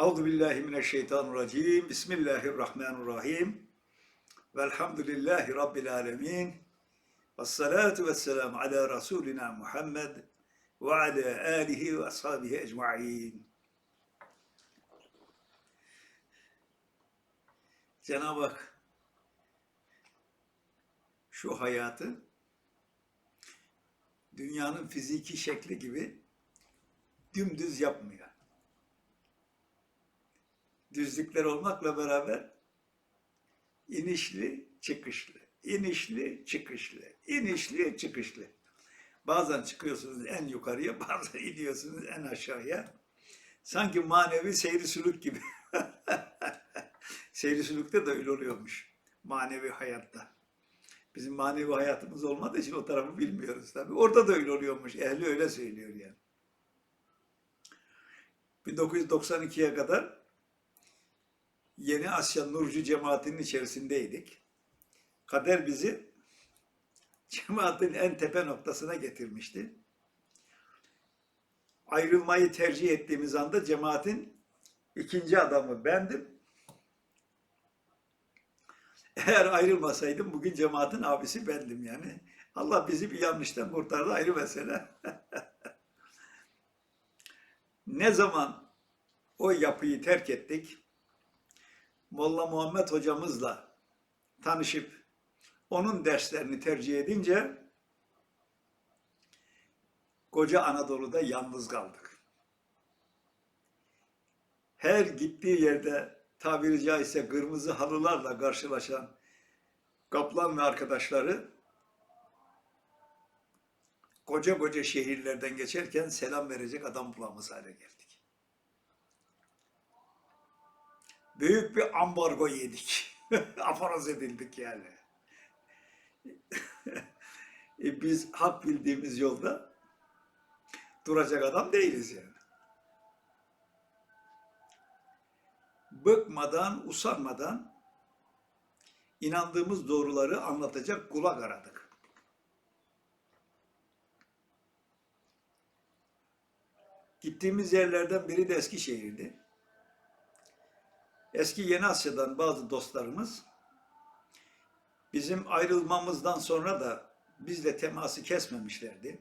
Euzu billahi mineşşeytanirracim. Bismillahirrahmanirrahim. Velhamdülillahi rabbil alamin. Ves salatu vesselam ala rasulina Muhammed ve ala alihi ve ashabihi ecmaîn. Cenab-ı Hak şu hayatı dünyanın fiziki şekli gibi dümdüz yapmıyor. Düzlükler olmakla beraber inişli çıkışlı, inişli çıkışlı, inişli çıkışlı. Bazen çıkıyorsunuz en yukarıya, bazen iniyorsunuz en aşağıya. Sanki manevi seyri sülük gibi. seyri sülükte de öyle oluyormuş manevi hayatta. Bizim manevi hayatımız olmadığı için o tarafı bilmiyoruz tabii. Orada da öyle oluyormuş. Ehli öyle söylüyor yani. 1992'ye kadar Yeni Asya Nurcu cemaatinin içerisindeydik. Kader bizi cemaatin en tepe noktasına getirmişti. Ayrılmayı tercih ettiğimiz anda cemaatin ikinci adamı bendim. Eğer ayrılmasaydım bugün cemaatin abisi bendim yani. Allah bizi bir yanlıştan kurtardı ayrı mesele. ne zaman o yapıyı terk ettik, Molla Muhammed hocamızla tanışıp onun derslerini tercih edince koca Anadolu'da yalnız kaldık. Her gittiği yerde tabiri caizse kırmızı halılarla karşılaşan Kaplan ve arkadaşları koca koca şehirlerden geçerken selam verecek adam bulamaz hale geldik. Büyük bir ambargo yedik. Aforoz edildik yani. E biz hak bildiğimiz yolda duracak adam değiliz yani. Bıkmadan, usanmadan inandığımız doğruları anlatacak kulak aradık. Gittiğimiz yerlerden biri de Eskişehir'di. Eski Yeni Asya'dan bazı dostlarımız bizim ayrılmamızdan sonra da bizle teması kesmemişlerdi.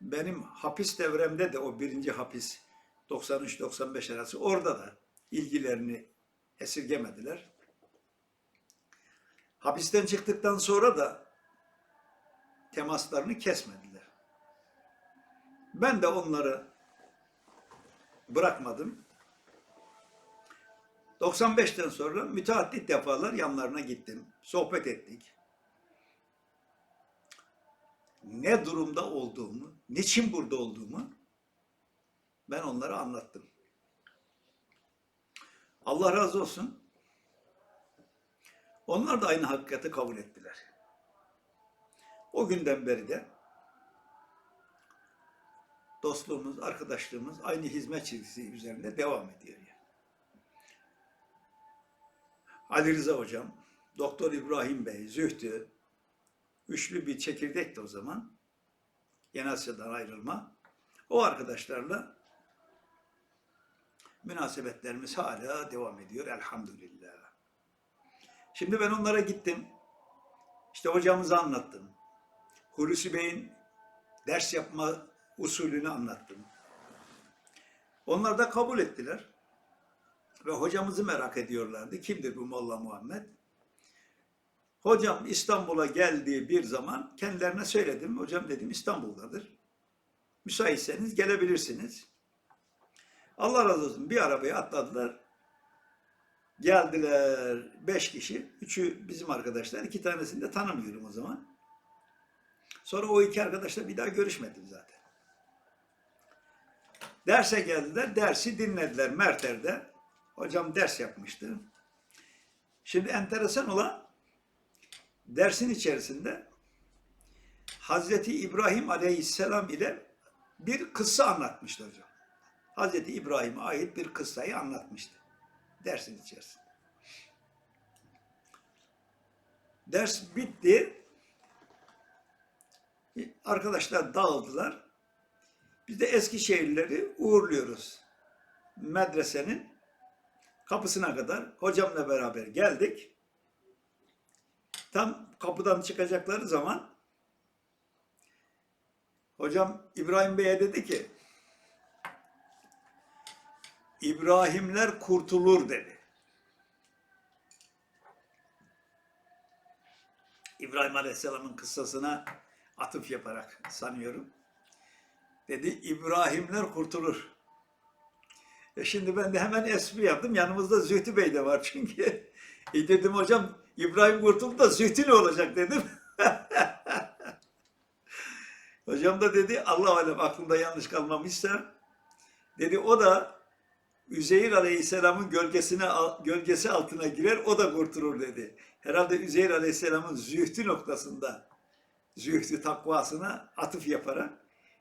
Benim hapis devremde de o birinci hapis 93-95 arası orada da ilgilerini esirgemediler. Hapisten çıktıktan sonra da temaslarını kesmediler. Ben de onları bırakmadım. 95'ten sonra müteaddit defalar yanlarına gittim. Sohbet ettik. Ne durumda olduğumu, niçin burada olduğumu ben onlara anlattım. Allah razı olsun. Onlar da aynı hakikati kabul ettiler. O günden beri de dostluğumuz, arkadaşlığımız aynı hizmet çizgisi üzerinde devam ediyor. Yani. Ali Rıza Hocam, Doktor İbrahim Bey, Zühtü, üçlü bir çekirdekti o zaman. Yeni Asya'dan ayrılma. O arkadaşlarla münasebetlerimiz hala devam ediyor elhamdülillah. Şimdi ben onlara gittim. İşte hocamızı anlattım. Hulusi Bey'in ders yapma usulünü anlattım. Onlar da kabul ettiler. Ve hocamızı merak ediyorlardı. Kimdir bu Molla Muhammed? Hocam İstanbul'a geldiği bir zaman kendilerine söyledim. Hocam dedim İstanbul'dadır. Müsaitseniz gelebilirsiniz. Allah razı olsun bir arabaya atladılar. Geldiler beş kişi. Üçü bizim arkadaşlar. iki tanesini de tanımıyorum o zaman. Sonra o iki arkadaşla bir daha görüşmedim zaten. Derse geldiler. Dersi dinlediler Merter'de. Hocam ders yapmıştı. Şimdi enteresan olan dersin içerisinde Hazreti İbrahim Aleyhisselam ile bir kıssa anlatmıştı hocam. Hazreti İbrahim'e ait bir kıssayı anlatmıştı dersin içerisinde. Ders bitti. Arkadaşlar dağıldılar. Biz de Eskişehirlileri uğurluyoruz. Medresenin kapısına kadar hocamla beraber geldik. Tam kapıdan çıkacakları zaman hocam İbrahim Bey'e dedi ki İbrahimler kurtulur dedi. İbrahim Aleyhisselam'ın kıssasına atıf yaparak sanıyorum. Dedi İbrahimler kurtulur. E şimdi ben de hemen espri yaptım. Yanımızda Zühtü Bey de var çünkü. E dedim hocam İbrahim kurtuldu da Zühtü ne olacak dedim. hocam da dedi Allah alem aklımda yanlış kalmamışsa dedi o da Üzeyir Aleyhisselam'ın gölgesine gölgesi altına girer o da kurtulur dedi. Herhalde Üzeyir Aleyhisselam'ın zühtü noktasında zühtü takvasına atıf yaparak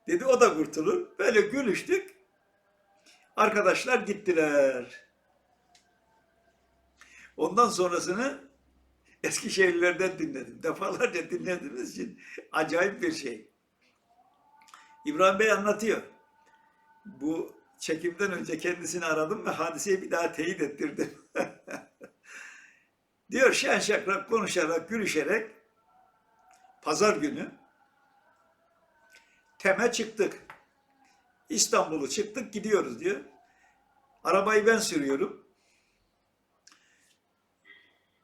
dedi o da kurtulur. Böyle gülüştük. Arkadaşlar gittiler. Ondan sonrasını Eskişehirlerden dinledim. Defalarca dinlediğimiz için acayip bir şey. İbrahim Bey anlatıyor. Bu çekimden önce kendisini aradım ve hadiseyi bir daha teyit ettirdim. Diyor şen şakrak konuşarak, gülüşerek pazar günü Tem'e çıktık. İstanbul'u çıktık gidiyoruz diyor. Arabayı ben sürüyorum.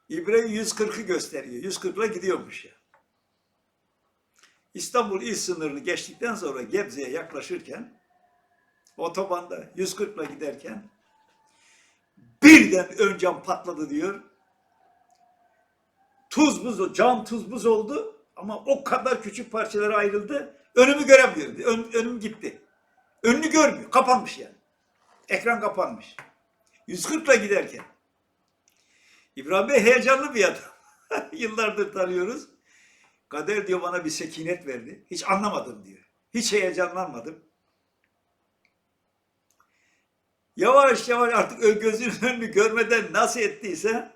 İbre 140'ı gösteriyor. 140'la gidiyormuş ya. İstanbul il sınırını geçtikten sonra Gebze'ye yaklaşırken otobanda 140'la giderken birden ön cam patladı diyor. Tuz buz, cam tuz buz oldu ama o kadar küçük parçalara ayrıldı. Önümü göremiyordu. Ön, önüm gitti. Önünü görmüyor. Kapanmış yani. Ekran kapanmış. 140'la giderken. İbrahim Bey heyecanlı bir adam. Yıllardır tanıyoruz. Kader diyor bana bir sekinet verdi. Hiç anlamadım diyor. Hiç heyecanlanmadım. Yavaş yavaş artık gözünün önünü görmeden nasıl ettiyse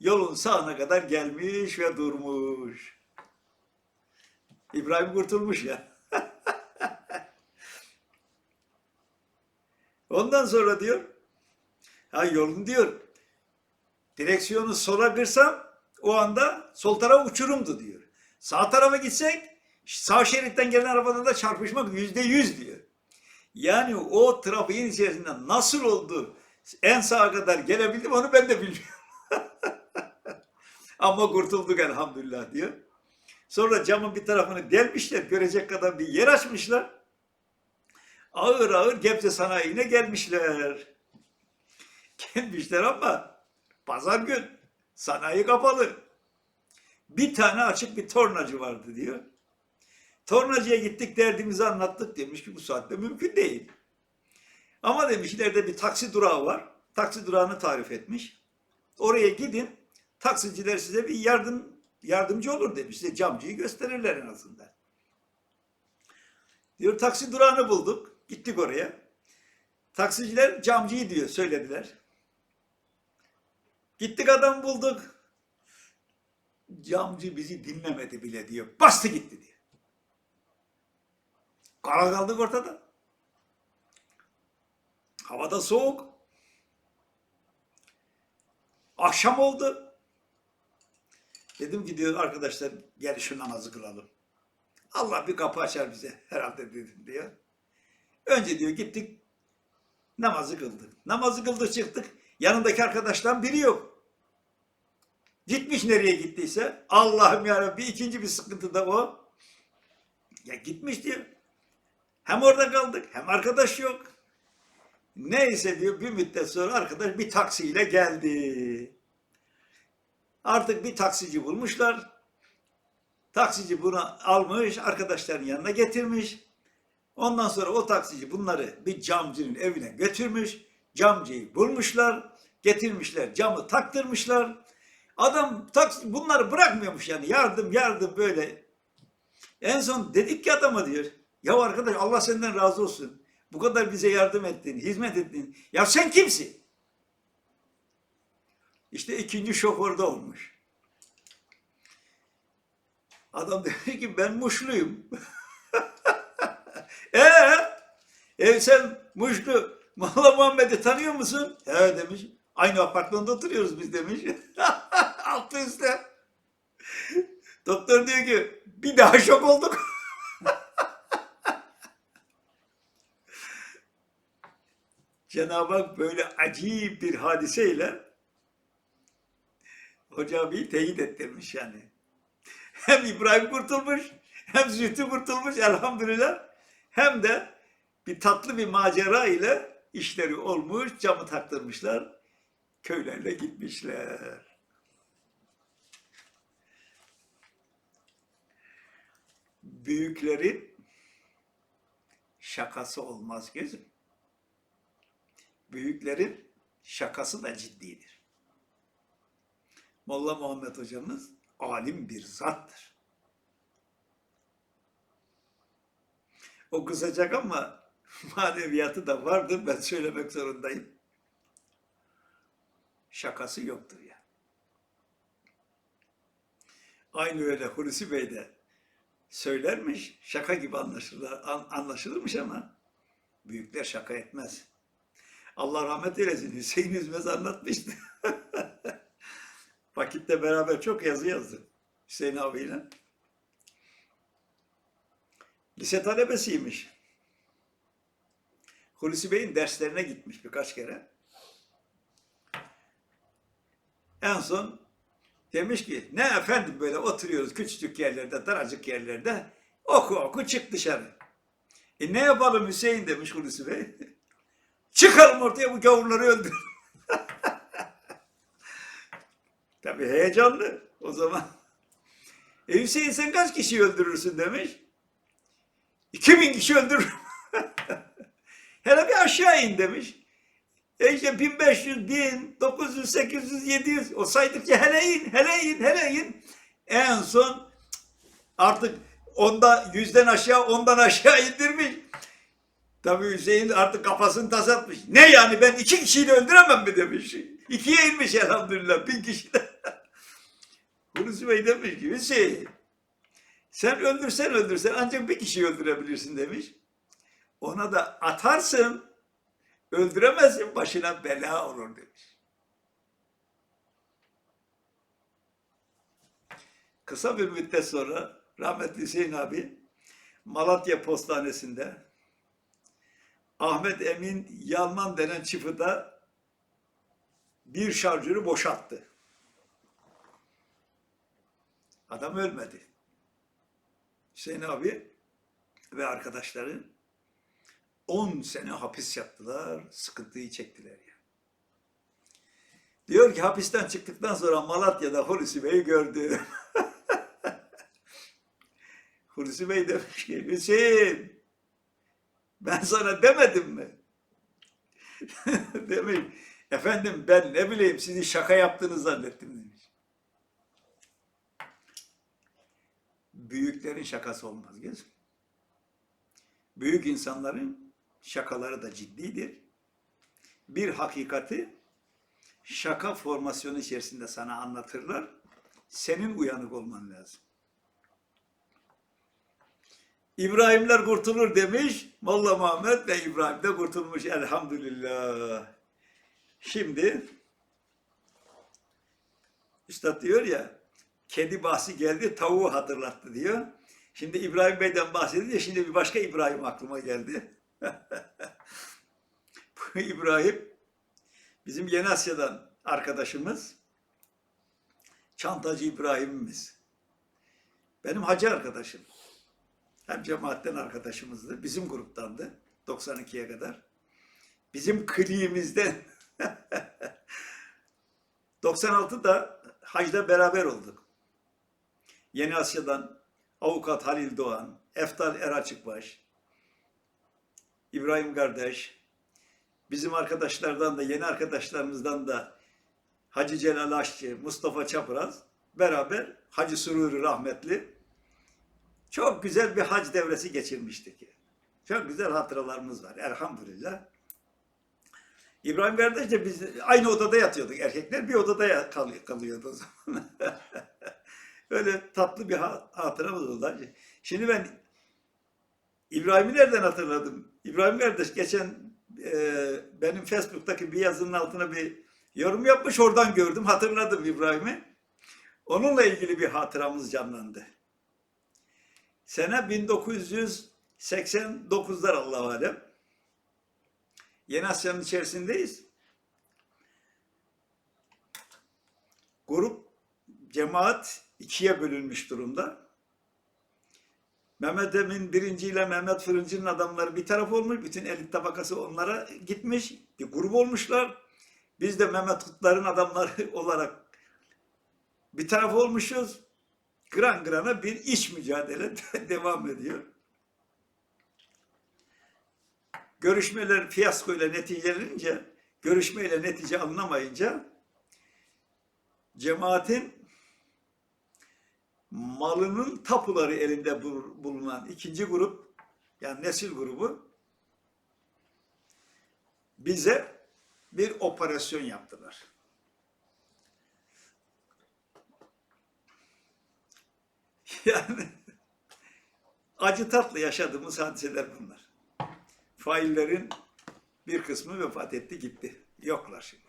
yolun sağına kadar gelmiş ve durmuş. İbrahim kurtulmuş ya. Ondan sonra diyor, ha yolun diyor, direksiyonu sola kırsam o anda sol taraf uçurumdu diyor. Sağ tarafa gitsek sağ şeritten gelen arabada da çarpışmak yüzde yüz diyor. Yani o trafiğin içerisinde nasıl oldu en sağa kadar gelebildim onu ben de bilmiyorum. Ama kurtulduk elhamdülillah diyor. Sonra camın bir tarafını delmişler, görecek kadar bir yer açmışlar. Ağır ağır Gebze sanayine gelmişler. Gelmişler ama pazar gün sanayi kapalı. Bir tane açık bir tornacı vardı diyor. Tornacıya gittik derdimizi anlattık demiş ki bu saatte mümkün değil. Ama demiş ileride bir taksi durağı var. Taksi durağını tarif etmiş. Oraya gidin taksiciler size bir yardım yardımcı olur demiş. Size camcıyı gösterirler en azından. Diyor taksi durağını bulduk. Gittik oraya. Taksiciler camcıyı diyor söylediler. Gittik adam bulduk. Camcı bizi dinlemedi bile diyor. Bastı gitti diyor. Kara kaldık ortada. Havada soğuk. Akşam oldu. Dedim ki diyor arkadaşlar gel şu namazı kılalım. Allah bir kapı açar bize herhalde dedim diyor. Önce diyor gittik namazı kıldık. Namazı kıldık çıktık. Yanındaki arkadaştan biri yok. Gitmiş nereye gittiyse. Allah'ım ya bir ikinci bir sıkıntı da o. Ya gitmiş diyor. Hem orada kaldık hem arkadaş yok. Neyse diyor bir müddet sonra arkadaş bir taksiyle geldi. Artık bir taksici bulmuşlar. Taksici bunu almış, arkadaşların yanına getirmiş. Ondan sonra o taksici bunları bir camcının evine götürmüş. Camcıyı bulmuşlar, getirmişler, camı taktırmışlar. Adam taksi bunları bırakmıyormuş yani yardım yardım böyle. En son dedik ki adama diyor. Ya arkadaş Allah senden razı olsun. Bu kadar bize yardım ettin, hizmet ettin. Ya sen kimsin? İşte ikinci şoförde olmuş. Adam dedi ki ben Muşluyum. Ee, e sen Muşlu Molla Muhammed'i tanıyor musun? He demiş. Aynı apartmanda oturuyoruz biz demiş. Altı üstte. Doktor diyor ki bir daha şok olduk. Cenab-ı Hak böyle acayip bir hadiseyle Hoca bir teyit ettirmiş yani. Hem İbrahim kurtulmuş, hem Zühtü kurtulmuş elhamdülillah. Hem de bir tatlı bir macera ile işleri olmuş, camı taktırmışlar, köylerle gitmişler. Büyüklerin şakası olmaz gözüm. Büyüklerin şakası da ciddidir. Molla Muhammed hocamız alim bir zattır. O kısacak ama maneviyatı da vardır. Ben söylemek zorundayım. Şakası yoktur ya. Aynı öyle Hulusi Bey de söylermiş. Şaka gibi anlaşılır, an- anlaşılırmış ama büyükler şaka etmez. Allah rahmet eylesin. Hüseyin Üzmez anlatmıştı. Vakitte beraber çok yazı yazdı Hüseyin abiyle. Lise talebesiymiş. Hulusi Bey'in derslerine gitmiş birkaç kere. En son demiş ki ne efendim böyle oturuyoruz küçücük yerlerde, daracık yerlerde. Oku oku çık dışarı. E ne yapalım Hüseyin demiş Hulusi Bey. Çıkalım ortaya bu gavurları öldür. Tabii heyecanlı o zaman. E Hüseyin sen kaç kişi öldürürsün demiş. 2000 kişi öldürürüm. Hele bir aşağı in demiş. E işte 1500, 1000, 900, 800, 700 o saydıkça hele in, hele in, hele in. En son artık onda yüzden aşağı, ondan aşağı indirmiş. Tabii Hüseyin artık kafasını tasatmış. Ne yani ben iki kişiyi öldüremem mi demiş. İkiye inmiş elhamdülillah bin kişi de. Hulusi Bey demiş ki Hüseyin sen öldürsen öldürsen ancak bir kişiyi öldürebilirsin demiş. Ona da atarsın öldüremezsin başına bela olur demiş. Kısa bir müddet sonra rahmetli Hüseyin abi Malatya Postanesi'nde Ahmet Emin Yalman denen çıfıda bir şarjörü boşalttı. Adam ölmedi. Hüseyin abi ve arkadaşları 10 sene hapis yattılar, sıkıntıyı çektiler ya. Diyor ki hapisten çıktıktan sonra Malatya'da Hulusi Bey'i gördü. Hulusi Bey demiş ki Hüseyin ben sana demedim mi? demiş. Efendim ben ne bileyim sizi şaka yaptığını zannettim demiş. Büyüklerin şakası olmaz gözüm. Büyük insanların şakaları da ciddidir. Bir hakikati şaka formasyonu içerisinde sana anlatırlar. Senin uyanık olman lazım. İbrahimler kurtulur demiş. Molla Muhammed ve İbrahim de kurtulmuş elhamdülillah. Şimdi Üstad diyor ya kedi bahsi geldi tavuğu hatırlattı diyor. Şimdi İbrahim Bey'den bahsedince şimdi bir başka İbrahim aklıma geldi. Bu İbrahim bizim Yeni Asya'dan arkadaşımız. Çantacı İbrahim'imiz. Benim hacı arkadaşım. Hem cemaatten arkadaşımızdı. Bizim gruptandı. 92'ye kadar. Bizim kliğimizden 96'da hacda beraber olduk. Yeni Asya'dan avukat Halil Doğan, Eftal Eraçıkbaş, İbrahim kardeş, bizim arkadaşlardan da yeni arkadaşlarımızdan da Hacı Celal Aşçı, Mustafa Çapraz beraber Hacı Sururi rahmetli çok güzel bir hac devresi geçirmiştik. Çok güzel hatıralarımız var elhamdülillah. İbrahim kardeş de biz aynı odada yatıyorduk. Erkekler bir odada kalıyordu o zaman. Öyle tatlı bir ha- hatıramız oldu. Şimdi ben İbrahim'i nereden hatırladım? İbrahim kardeş geçen e, benim Facebook'taki bir yazının altına bir yorum yapmış. Oradan gördüm. Hatırladım İbrahim'i. Onunla ilgili bir hatıramız canlandı. Sene 1989'lar Allah alem. Yeni Asya'nın içerisindeyiz. Grup, cemaat ikiye bölünmüş durumda. Mehmet Emin Birinci ile Mehmet Fırıncı'nın adamları bir taraf olmuş. Bütün elit tabakası onlara gitmiş. Bir grup olmuşlar. Biz de Mehmet Kutlar'ın adamları olarak bir taraf olmuşuz. Gran grana bir iş mücadele devam ediyor. Görüşmeler fiyaskoyla neticelenince, görüşmeyle netice alınamayınca cemaatin malının tapuları elinde bul- bulunan ikinci grup, yani nesil grubu bize bir operasyon yaptılar. Yani acı tatlı yaşadığımız hadiseler bunlar. Faillerin bir kısmı vefat etti gitti. Yoklar şimdi.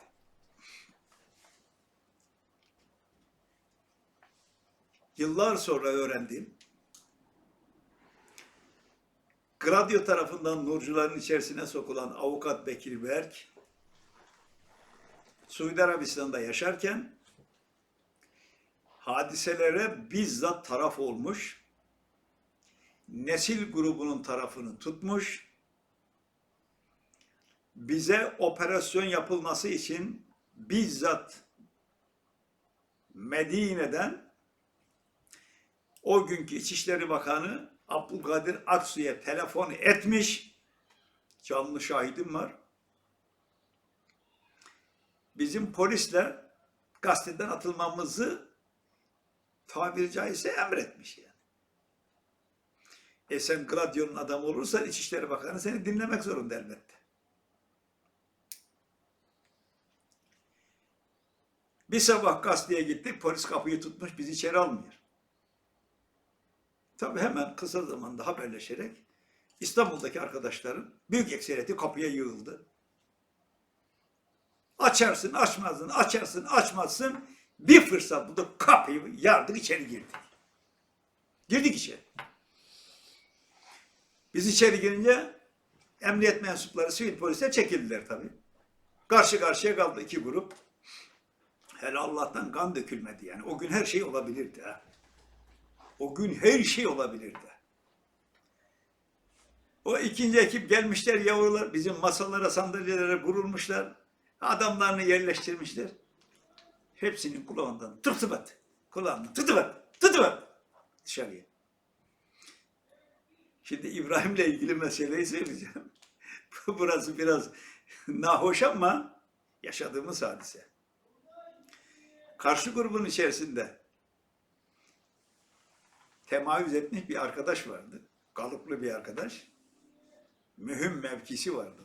Yıllar sonra öğrendiğim Gradyo tarafından nurcuların içerisine sokulan avukat Bekir Berk Suudi Arabistan'da yaşarken hadiselere bizzat taraf olmuş, nesil grubunun tarafını tutmuş, bize operasyon yapılması için bizzat Medine'den o günkü İçişleri Bakanı Abdülkadir Aksu'ya telefon etmiş. Canlı şahidim var. Bizim polisle gazeteden atılmamızı tabiri caizse emretmiş yani. E sen Gladio'nun adamı olursan İçişleri Bakanı seni dinlemek zorunda elbette. Bir sabah gazeteye gittik, polis kapıyı tutmuş, bizi içeri almıyor. Tabii hemen kısa zamanda haberleşerek İstanbul'daki arkadaşların büyük ekseriyeti kapıya yığıldı. Açarsın, açmazsın, açarsın, açmazsın. Bir fırsat buldu, kapıyı yardık içeri girdik. Girdik içeri. Biz içeri girince emniyet mensupları, sivil polisler çekildiler tabii. Karşı karşıya kaldı iki grup. Hele Allah'tan kan dökülmedi yani. O gün her şey olabilirdi. Ha. O gün her şey olabilirdi. O ikinci ekip gelmişler yavrular. Bizim masalara, sandalyelere kurulmuşlar. Adamlarını yerleştirmişler. Hepsinin kulağından tıktıbat. Kulağından tıktıbat. Tıktıbat. Dışarıya. Şimdi İbrahim'le ilgili meseleyi söyleyeceğim. Burası biraz nahoş ama yaşadığımız hadise. Karşı grubun içerisinde temayüz etmiş bir arkadaş vardı. Kalıplı bir arkadaş. Mühim mevkisi vardı.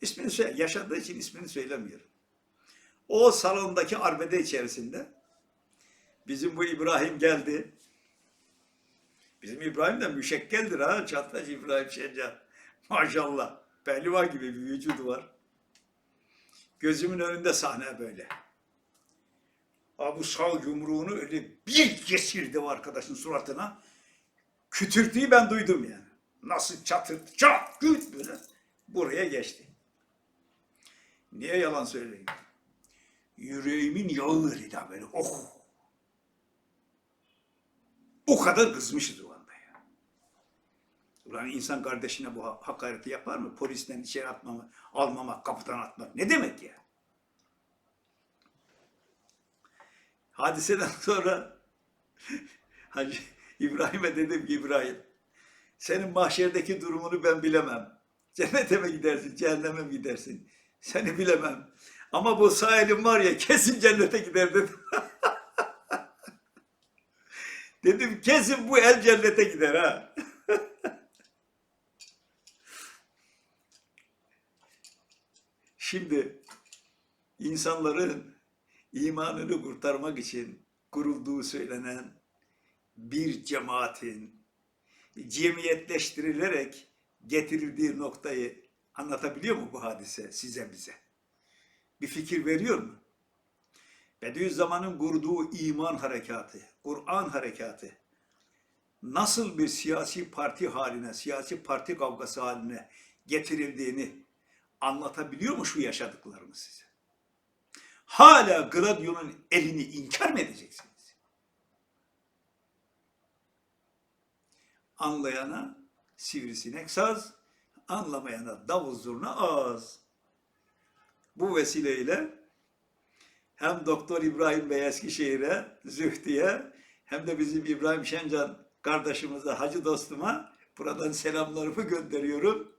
İsmini söyle, yaşadığı için ismini söylemiyorum. O salondaki arbede içerisinde bizim bu İbrahim geldi. Bizim İbrahim de müşekkeldir ha. Çatlaç İbrahim Şencan. Maşallah. Pehlivan gibi bir vücudu var. Gözümün önünde sahne böyle. Abu sağ yumruğunu öyle bir kesirdi o arkadaşın suratına. Kütürtüyü ben duydum yani. Nasıl çatırtı, çat, küt böyle buraya geçti. Niye yalan söyleyeyim? Yüreğimin yağı ha böyle. Oh! O kadar kızmışız o anda ya. Ulan insan kardeşine bu ha- hakareti yapar mı? Polisten içeri atmama, almamak, kapıdan atmak. Ne demek ya? Hadiseden sonra Hacı İbrahim'e dedim ki İbrahim senin mahşerdeki durumunu ben bilemem. Cennete mi gidersin, cehenneme mi gidersin? Seni bilemem. Ama bu sağ elim var ya kesin cennete gider dedim. dedim kesin bu el cennete gider ha. Şimdi insanların imanını kurtarmak için kurulduğu söylenen bir cemaatin cemiyetleştirilerek getirildiği noktayı Anlatabiliyor mu bu hadise size bize? Bir fikir veriyor mu? Bediüzzaman'ın kurduğu iman harekatı, Kur'an harekatı nasıl bir siyasi parti haline, siyasi parti kavgası haline getirildiğini anlatabiliyor mu şu yaşadıklarımız size? Hala Gladio'nun elini inkar mı edeceksiniz? Anlayana sivrisinek saz, anlamayana davul zurna ağız. Bu vesileyle hem Doktor İbrahim Bey Eskişehir'e, Zühtü'ye hem de bizim İbrahim Şencan kardeşimize, hacı dostuma buradan selamlarımı gönderiyorum.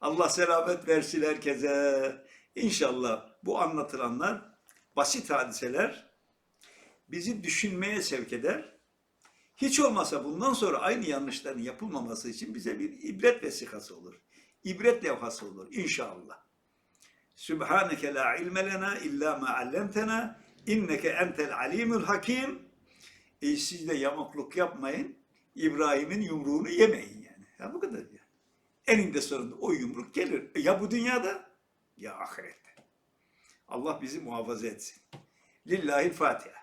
Allah selamet versin herkese. İnşallah bu anlatılanlar basit hadiseler bizi düşünmeye sevk eder. Hiç olmasa bundan sonra aynı yanlışların yapılmaması için bize bir ibret vesikası olur. İbret levhası olur inşallah. Sübhaneke la ilme lena illa ma allamtena inneke entel alimul hakim. E siz de yamukluk yapmayın. İbrahim'in yumruğunu yemeyin yani. Ya bu kadar yani. Eninde sonunda o yumruk gelir. Ya bu dünyada ya ahirette. Allah bizi muhafaza etsin. Lillahi Fatiha.